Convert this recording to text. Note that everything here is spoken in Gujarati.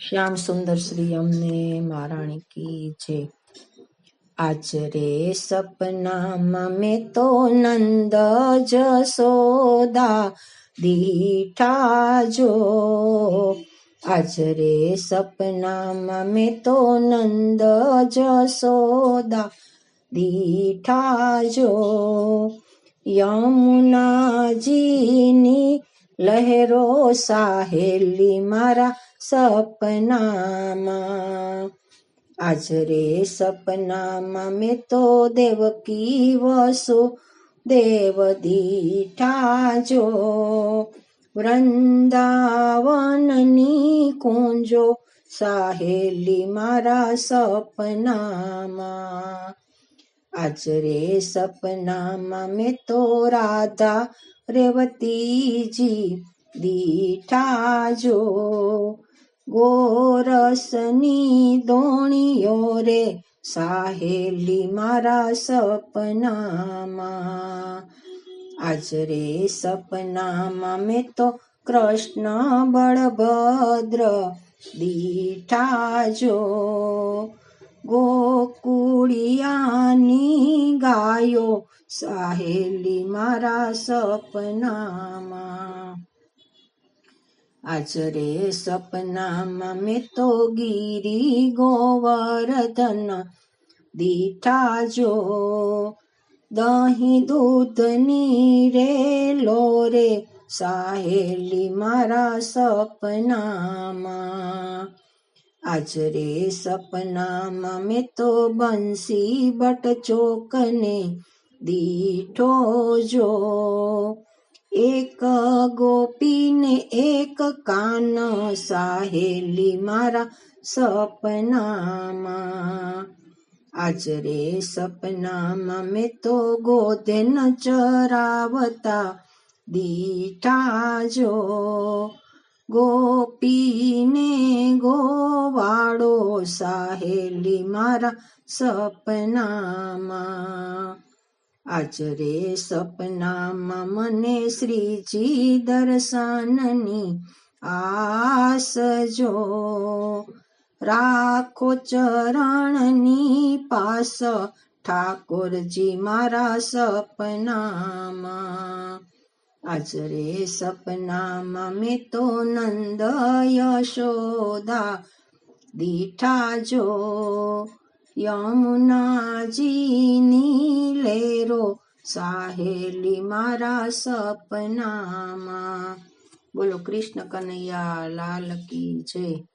શ્યામ સુંદર શ્રી અમને મહારાણી કી છે આજ સપનામાં મેં તો નંદ જસોદા દીઠા જો. આજ રે સપનામાં મેં તો નંદ જસોદા દીઠા જો. યમુનાજીની લહેરો સાહેલી મારા સપનામાં. આજ રે સપનામાં મેં તો દેવકી વસો દેવ દીઠા જો. વૃંદાવનની કુંજો સાહેલી મારા સપનામાં. આજ રે સપનામાં મેં તો રાધા રેવતીજી દીઠા જો ગોરસની દોણીઓ રે સાહેલી મારા સપનામાં. આજ રે સપનામાં મેં તો કૃષ્ણ બળભદ્ર દીઠા જો ગોકુળિયાની ગાયો સાહેલી મારા સપનામાં. આચરે સપનામાં મેં તો ગીરી ગોવર્ધન દીઠા જો. દહીં દૂધની રે લોરે સાહેલી મારા સપનામાં. આજરે સપનામાં મેં તો બંસી બટ ચોકને દીઠો જો એક ગોપીને એક કાન સાહેલી મારા સપનામાં. આજરે સપનામાં મેં તો ગોધન ચરાવતા દીઠા જો ગોપીને ગોવાળો સાહેલી મારા સપનામાં. આજ રે સપનામાં મને શ્રીજી દર્શનની આસ જો રાખો ચરણની પાસ ઠાકોરજી મારા સપનામાં આજ રે સપનામાં મેં તો નંદ યશોદા દીઠા જો યમુનાજીની લેરો સાહેલી મારા સપનામાં. બોલો કૃષ્ણ કનૈયા લાલ કી જય.